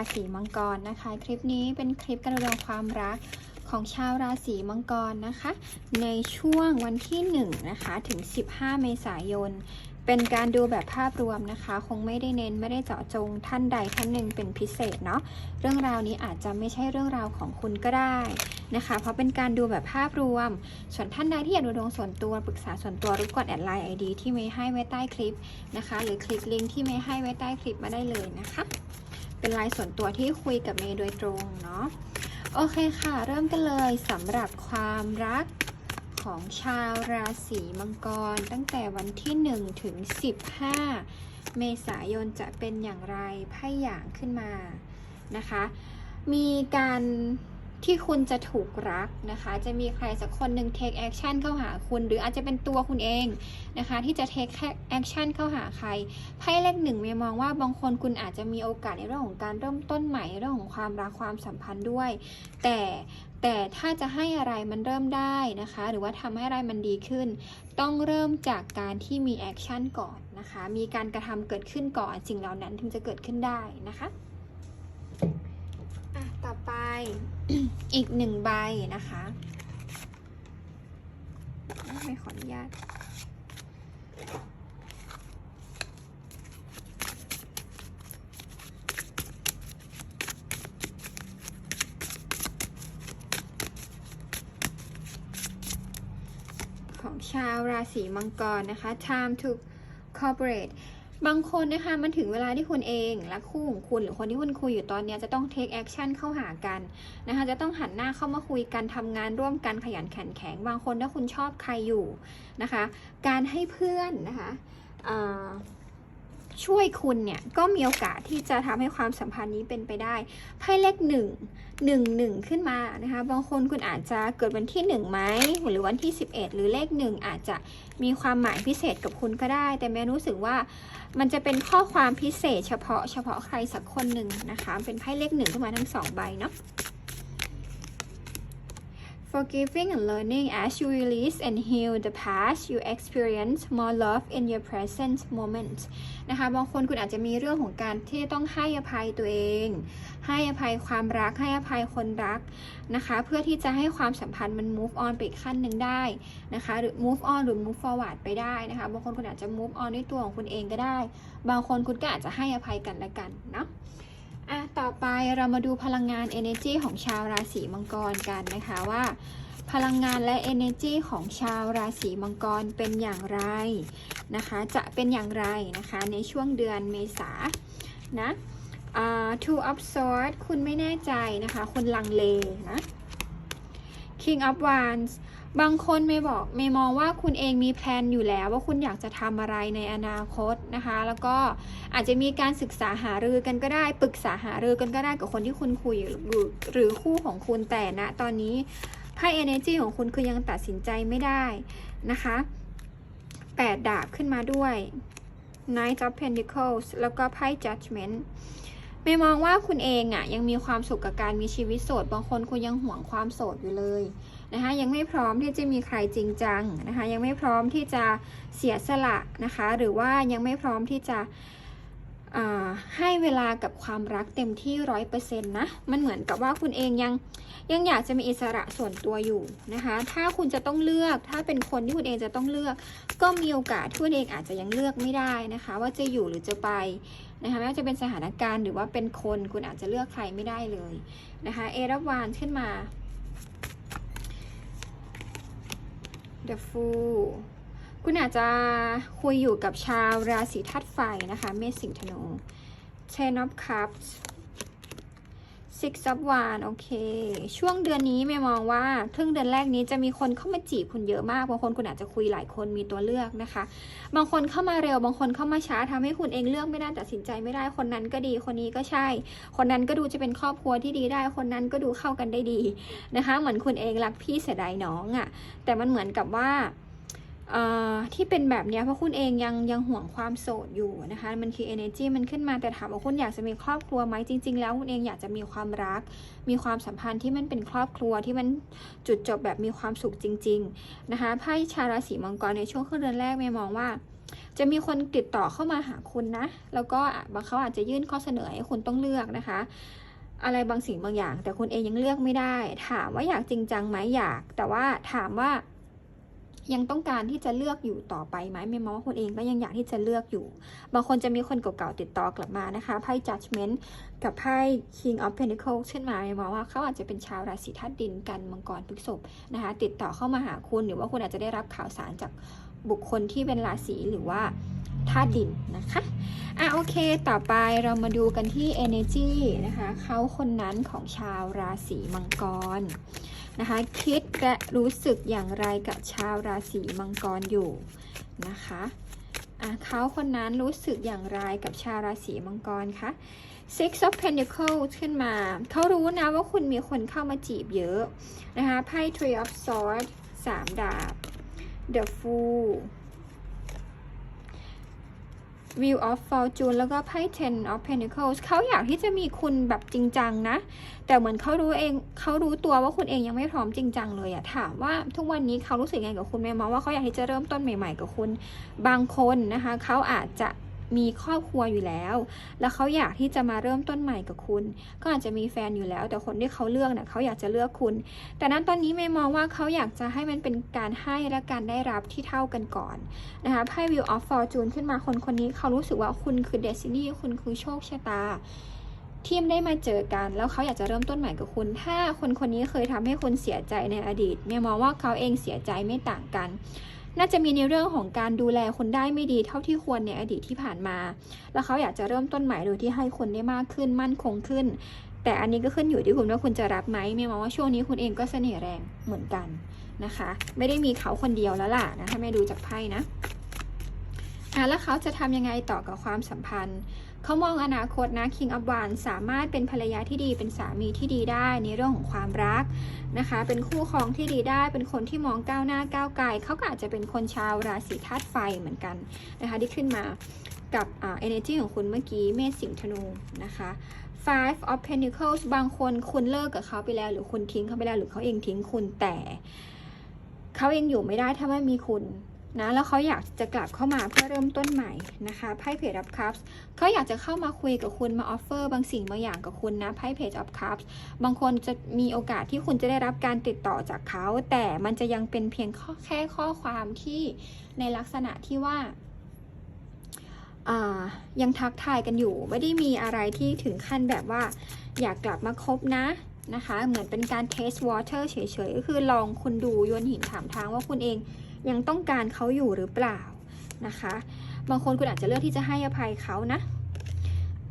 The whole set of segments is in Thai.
ราศีมังกรนะคะ คลิปนี้เป็นคลิปการดูดวงความรักของชาวราศีมังกรนะคะ ในช่วงวันที่1นะคะถึง 15 เมษายน เป็นการดูแบบภาพรวมนะคะ คงไม่ได้เน้นไม่ได้เจาะจงท่านใดท่านหนึ่งเป็นพิเศษเนาะเรื่องราวนี้อาจจะไม่ใช่เรื่องราวของคุณก็ได้นะคะ เพราะเป็นการดูแบบภาพรวม ส่วนท่านใดที่อยากดูดวงส่วนตัวปรึกษาส่วนตัวรบกวนแอดไลน์ไอดีที่เมย์ให้ไว้ใต้คลิปนะคะ หรือคลิกลิงก์ที่เมย์ให้ไว้ใต้คลิปมาได้เลยนะคะ เป็นไลน์ส่วนตัวที่คุยกับเมย์โดยตรงเนาะโอเคค่ะ เริ่มกันเลยสำหรับความรักของชาวราศีมังกร ตั้งแต่วันที่ 1 ถึง 15 เมษายนจะเป็นอย่างไรไพ่หยางขึ้นมานะคะ มีการ ที่คุณจะถูกรักนะคะ จะมีใครสักคนหนึ่ง take action เข้าหาคุณ หรืออาจจะเป็นตัวคุณเองนะคะ ที่จะ take action เข้าหาใครไพ่เลขหนึ่งเมย์มองว่าบางคนคุณอาจจะมีโอกาสในเรื่องของการเริ่มต้นใหม่เรื่องของความรักความสัมพันธ์ด้วย แต่แต่ถ้าจะให้อะไรมันเริ่มได้นะคะ หรือว่าทำให้อะไรมันดีขึ้น ต้องเริ่มจากการที่มีแอคชั่นก่อนนะคะ มีการกระทำเกิดขึ้นก่อนสิ่งเหล่านั้นถึงจะเกิดขึ้นได้นะคะ อะ ต่อไป อีกหนึ่งใบนะคะ ไม่ขออนุญาตของชาวราศีมังกรนะคะ time to cooperate บางคนนะคะมันถึงเวลาที่คุณเองและคู่ของคุณหรือคนที่คุณคุยอยู่ตอนนี้จะต้อง take action เข้าหากันนะคะจะต้องหันหน้าเข้ามาคุยกันทำงานร่วมกันขยันขันแข็ง บางคนถ้าคุณชอบใครอยู่นะคะ การให้เพื่อนนะคะ ช่วยคุณเนี่ยก็มีโอกาสที่จะทำให้ความสัมพันธ์นี้เป็นไปได้ไพ่เลขหนึ่งหนึ่งหนึ่งขึ้นมานะคะบางคนคุณอาจจะเกิดวันที่หนึ่งไหมหรือวันที่ 11 หรือเลขหนึ่งอาจจะมีความหมายพิเศษกับคุณก็ได้ แต่แม่รู้สึกว่ามันจะเป็นข้อความพิเศษเฉพาะเฉพาะใครสักคนหนึ่งนะคะ เป็นไพ่เลขหนึ่งขึ้นมาทั้งสองใบเนาะ Forgiving and learning as you release and heal the past you experience more love in your present moment นะคะบางคนคุณอาจจะมีเรื่องของการที่ต้องให้อภัยตัวเอง ให้อภัยความรักให้อภัยคนรักนะคะ เพื่อที่จะให้ความสัมพันธ์มัน move on ไปอีกขั้นหนึ่งได้นะคะหรือ move on หรือ move forward ไปได้นะคะบางคนคุณอาจจะ move on ด้วยตัวของคุณเองก็ได้ บางคนคุณก็อาจจะให้อภัยกันและกันเนาะ อะต่อไปเรามาดูพลังงาน energy ของชาวราศีมังกรกันนะคะว่า พลังงานและ energy ของชาวราศีมังกรเป็นอย่างไรนะคะ จะเป็นอย่างไรนะคะ ในช่วงเดือนเมษานะอ่า two of swords คุณไม่แน่ใจนะคะ คุณลังเลนะ king of wands บางคนไม่บอกไม่มองว่าคุณเองมีแพลนอยู่แล้วว่าคุณอยากจะทำอะไรในอนาคตนะคะ แล้วก็อาจจะมีการศึกษาหารือกันก็ได้ปรึกษาหารือกันก็ได้กับคนที่คุณคุยหรือคู่ของคุณแต่ณตอนนี้ไพ่ energy ของคุณคือยังตัดสินใจไม่ได้นะคะแปดดาบขึ้นมาด้วย Knight of Pentacles แล้วก็ไพ่ Judgment ไม่มองว่าคุณเองอะ่ะยังมีความสุขกับการมีชีวิตโสด บางคนคุณยังห่วงความโสดอยู่เลย นะคะยังไม่พร้อมที่จะมีใครจริงจังนะคะยังไม่พร้อมที่จะเสียสละนะคะหรือว่ายังไม่พร้อมที่จะให้เวลากับความรักเต็มที่ร้อยเปอร์เซ็นต์นะ มันเหมือนกับว่าคุณเองยังยังอยากจะมีอิสระส่วนตัวอยู่นะคะ ถ้าคุณจะต้องเลือก ถ้าเป็นคนที่คุณเองจะต้องเลือก ก็มีโอกาสที่คุณเองอาจจะยังเลือกไม่ได้นะคะ ว่าจะอยู่หรือจะไปนะคะไม่ว่าจะเป็นสถานการณ์หรือว่าเป็นคนคุณอาจจะเลือกใครไม่ได้เลยนะคะ เอราบานขึ้นมา The Fool คุณอาจจะคุยอยู่กับชาวราศีธาตุไฟนะคะ เมษสิงห์ธนู Ten of Cups Six of Wands โอเค ช่วงเดือนนี้ไม่มองว่าครึ่งเดือนแรกนี้จะมีคนเข้ามาจีบคุณเยอะมาก บางคนคุณอาจจะคุยหลายคนมีตัวเลือกนะคะ บางคนเข้ามาเร็ว บางคนเข้ามาช้าทำให้คุณเองเลือกไม่ได้ตัดสินใจไม่ได้ คนนั้นก็ดีคนนี้ก็ใช่ คนนั้นก็ดูจะเป็นครอบครัวที่ดีได้ คนนั้นก็ดูเข้ากันได้ดีนะคะ เหมือนคุณเองรักพี่เสียดายน้องอะ่ะ แต่มันเหมือนกับว่า ที่เป็นแบบนี้เพราะคุณเองยังยังห่วงความโสดอยู่นะคะ มันคือ energy มันขึ้นมาแต่ถามว่าคุณอยากจะมีครอบครัวไหมจริง ๆ แล้วคุณเองอยากจะมีความรัก มีความสัมพันธ์ที่มันเป็นครอบครัวที่มันจุดจบแบบมีความสุขจริง ๆนะคะไพ่ชาวราศีมังกรในช่วงครึ่งเดือนแรกเมย์มองว่า จะมีคนติดต่อเข้ามาหาคุณนะ แล้วก็บางเขาอาจจะยื่นข้อเสนอให้คุณต้องเลือกนะคะอะไรบางสิ่งบางอย่าง แต่คุณเองยังเลือกไม่ได้ ถามว่าอยากจริงจังไหมอยาก แต่ว่าถามว่า ยังต้องการที่จะเลือกอยู่ต่อไปไหมไม่มองว่าคุณเองก็ยังอยากที่จะเลือกอยู่ บางคนจะมีคนเก่าๆติดต่อกลับมานะคะ ไพ่ judgment กับไพ่ king of pentacles ขึ้นมาไม่มองว่าเขาอาจจะเป็นชาวราศีธาตุดินกันมังกรพฤษภนะคะ ติดต่อเข้ามาหาคุณหรือว่าคุณอาจจะได้รับข่าวสารจาก บุคคลที่เป็นราศีหรือว่าธาตุดินนะคะ อะโอเค ต่อไปเรามาดูกันที่ energy นะคะเขาคนนั้นของชาวราศีมังกรนะคะ คิดและรู้สึกอย่างไรกับชาวราศีมังกรอยู่นะคะอะเขาคนนั้นรู้สึกอย่างไรกับชาวราศีมังกรคะ Six of Pentacles ขึ้นมา เขารู้นะว่าคุณมีคนเข้ามาจีบเยอะนะคะ ไพ่ Three of Swords สามดาบ The Fool Wheel of Fortune แล้วก็ไพ่ Ten of Pentacles เขาอยากที่จะมีคุณแบบจริงจังนะ แต่เหมือนเขารู้เองเขารู้ตัวว่าคุณเองยังไม่พร้อมจริงจังเลยอะถามว่าทุกวันนี้เขารู้สึกไงกับคุณไหมมองว่าเขาอยากที่จะเริ่มต้นใหม่ ๆ กับคุณ บางคนนะคะเขาอาจจะ มีครอบครัวอยู่แล้ว แล้วเขาอยากที่จะมาเริ่มต้นใหม่กับคุณ ก็อาจจะมีแฟนอยู่แล้ว แต่คนที่เขาเลือกเนี่ยเขาอยากจะเลือกคุณ แต่นั้นตอนนี้ไม่มองว่าเขาอยากจะให้มันเป็นการให้และการได้รับที่เท่ากันก่อนนะคะไพ่ Wheel of Fortune ขึ้นมาคนคนนี้เขารู้สึกว่าคุณคือ Destiny คุณคือโชคชะตาที่ได้มาเจอกัน แล้วเขาอยากจะเริ่มต้นใหม่กับคุณ ถ้าคนคนนี้เคยทำให้คุณเสียใจในอดีตเมย์มองว่าเขาเองเสียใจไม่ต่างกัน น่าจะมีในเรื่องของการดูแลคนได้ไม่ดีเท่าที่ควรในอดีตที่ผ่านมา แล้วเขาอยากจะเริ่มต้นใหม่โดยที่ให้คนได้มากขึ้นมั่นคงขึ้น แต่อันนี้ก็ขึ้นอยู่ที่คุณว่าคุณจะรับไหมไม่มองว่าช่วงนี้คุณเองก็เสน่ห์แรงเหมือนกันนะคะ ไม่ได้มีเขาคนเดียวแล้วล่ะนะถ้าไม่ดูจากไพ่นะ อะแล้วเขาจะทำยังไงต่อกับความสัมพันธ์ เขามองอนาคตนะ King of Wands สามารถเป็นภรรยาที่ดีเป็นสามีที่ดีได้ในเรื่องของความรักนะคะ เป็นคู่ครองที่ดีได้ เป็นคนที่มองก้าวหน้าก้าวไกลเขาก็อาจจะเป็นคนชาวราศีธาตุไฟเหมือนกันนะคะที่ขึ้นมากับอ่า energy ของคุณเมื่อกี้เมษสิงห์ธนูนะคะ Five of Pentacles บางคนคุณเลิกกับเขาไปแล้ว หรือคุณทิ้งเขาไปแล้วหรือเขาเองทิ้งคุณแต่เขาเองอยู่ไม่ได้ถ้าไม่มีคุณ นะแล้วเขาอยากจะกลับเข้ามาเพื่อเริ่มต้นใหม่นะคะไพ่เพจ of cups เขาอยากจะเข้ามาคุยกับคุณมาออฟเฟอร์บางสิ่งบางอย่างกับคุณนะไพ่เพจ of cups บางคนจะมีโอกาสที่คุณจะได้รับการติดต่อจากเขา แต่มันจะยังเป็นเพียงแค่ข้อความที่ในลักษณะที่ว่ายังทักทายกันอยู่ ไม่ได้มีอะไรที่ถึงขั้นแบบว่าอยากกลับมาคบนะนะคะ เหมือนเป็นการ test water เฉยๆก็คือลองคุณดูโยนหินถามทางว่าคุณเอง ยังต้องการเขาอยู่หรือเปล่านะคะ บางคนคุณอาจจะเลือกที่จะให้อภัยเขานะ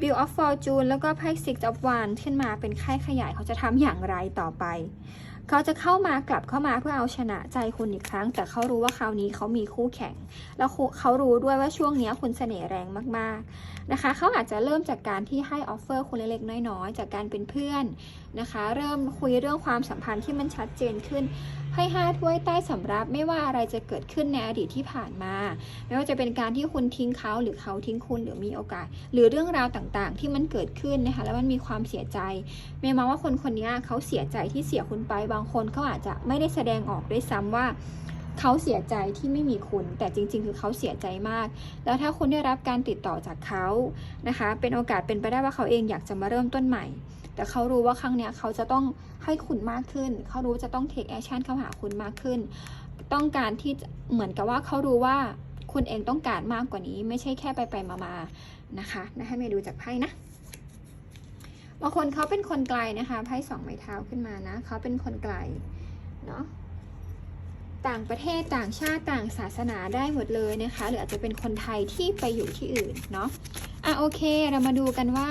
Wheel of Fortune แล้วก็ไพ่ Six of Wands ขึ้นมาเป็นค่ายขยายเขาจะทำอย่างไรต่อไป เขาจะเข้ามากลับเข้ามาเพื่อเอาชนะใจคุณอีกครั้ง แต่เขารู้ว่าคราวนี้เขามีคู่แข่ง แล้วเขารู้ด้วยว่าช่วงนี้คุณเสน่ห์แรงมากๆนะคะ เขาอาจจะเริ่มจากการที่ให้ออฟเฟอร์คุณเล็กๆน้อยๆ จากการเป็นเพื่อนนะคะ เริ่มคุยเรื่องความสัมพันธ์ที่มันชัดเจนขึ้น ให้ห้าถ้วยใต้สำรับไม่ว่าอะไรจะเกิดขึ้นในอดีตที่ผ่านมา ไม่ว่าจะเป็นการที่คุณทิ้งเขาหรือเขาทิ้งคุณหรือมีโอกาส หรือเรื่องราวต่างๆ ที่มันเกิดขึ้นนะคะแล้วมันมีความเสียใจเมย์มองว่าคนคนนี้เขาเสียใจที่เสียคุณไปบางคนเขาอาจจะไม่ได้แสดงออกด้วยซ้ำว่าเขาเสียใจที่ไม่มีคุณ แต่จริง ๆ คือเขาเสียใจมาก แล้วถ้าคุณได้รับการติดต่อจากเขานะคะ เป็นโอกาสเป็นไปได้ว่าเขาเองอยากจะมาเริ่มต้นใหม่ แต่เขารู้ว่าครั้งเนี้ยเขาจะต้องให้คุณมากขึ้น เขารู้จะต้อง take action เข้าหาคุณมากขึ้น ต้องการที่เหมือนกับว่าเขารู้ว่าคุณเองต้องการมากกว่านี้ ไม่ใช่แค่ไปไปมามาๆนะคะนะให้เมย์ดูจากไพ่นะบางคนเขาเป็นคนไกลนะคะไพ่สองไม้เท้าขึ้นมานะเขาเป็นคนไกลเนาะต่างประเทศต่างชาติต่างศาสนาได้หมดเลยนะคะ หรืออาจจะเป็นคนไทยที่ไปอยู่ที่อื่นเนาะอะโอเค เรามาดูกันว่า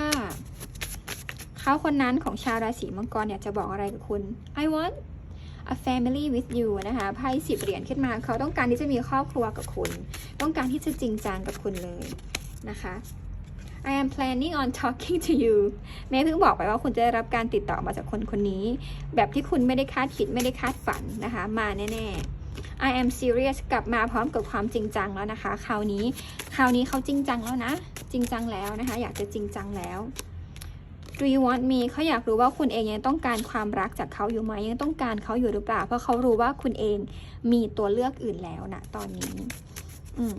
เขาคนนั้นของชาวราศีมังกรเนี่ยจะบอกอะไรกับคุณ I want a family with you นะคะไพ่สิบเหรียญขึ้นมา เขาต้องการที่จะมีครอบครัวกับคุณ ต้องการที่จะจริงจังกับคุณเลยนะคะ I am planning on talking to you แม่เพิ่งบอกไปว่าคุณจะได้รับการติดต่อมาจากคนคนนี้ แบบที่คุณไม่ได้คาดคิดไม่ได้คาดฝันนะคะ มาแน่ๆ I am serious กลับมาพร้อมกับความจริงจังแล้วนะคะ คราวนี้ คราวนี้เขาจริงจังแล้วนะ จริงจังแล้วนะคะ อยากจะจริงจังแล้ว Do you want me เขาอยากรู้ว่าคุณเองยังต้องการความรักจากเขาอยู่ไหมยังต้องการเขาอยู่หรือเปล่า เพราะเขารู้ว่าคุณเองมีตัวเลือกอื่นแล้วนะตอนนี้อืม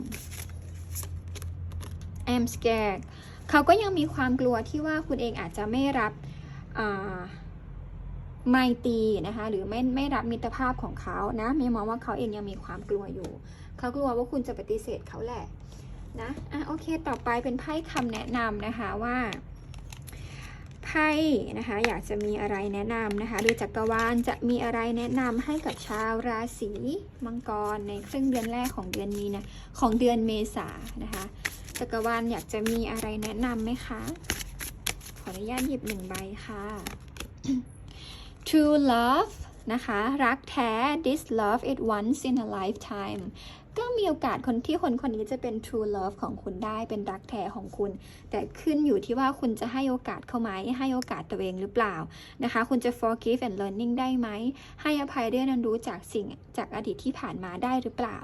I'm scared เขาก็ยังมีความกลัวที่ว่าคุณเองอาจจะไม่รับอ่าไมตีนะคะหรือไม่ไม่รับมิตรภาพของเขานะมีมองว่าเขาเองยังมีความกลัวอยู่ เขากลัวว่าคุณจะปฏิเสธเขาแหละนะอะโอเค ต่อไปเป็นไพ่คำแนะนำนะคะว่า ไพ่นะคะอยากจะมีอะไรแนะนำนะคะโดยจักรวาลจะมีอะไรแนะนำให้กับชาวราศีมังกรในครึ่งเดือนแรกของเดือนมีนะของเดือนเมษานะคะจักรวาลอยากจะมีอะไรแนะนำไหมคะ ขออนุญาตหยิบหนึ่งใบค่ะ True love นะคะ รักแท้ this love it once in a lifetime ก็มีโอกาสคนที่คนคนนี้จะเป็น true love ของคุณได้เป็นรักแท้ของคุณ แต่ขึ้นอยู่ที่ว่าคุณจะให้โอกาสเขาไหมให้โอกาสตัวเองหรือเปล่านะคะ คุณจะ forgive and learning ได้ไหม ให้อภัยเรียนรู้จากสิ่งจากอดีตที่ผ่านมาได้หรือเปล่า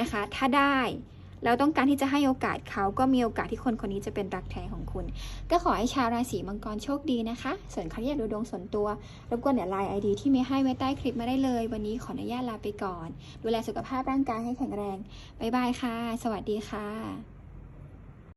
นะคะ ถ้าได้ แล้วต้องการที่จะให้โอกาสเขาก็มีโอกาสที่คนคนนี้จะเป็นรักแท้ของคุณ ก็ขอให้ชาวราศีมังกรโชคดีนะคะ ส่วนใครที่อยากดูดวงส่วนตัวรบกวนเดี๋ยวไลน์ไอดีที่มีให้ไว้ใต้คลิปมาได้เลย วันนี้ขออนุญาตลาไปก่อน ดูแลสุขภาพร่างกายให้แข็งแรงบ๊ายบายค่ะ สวัสดีค่ะ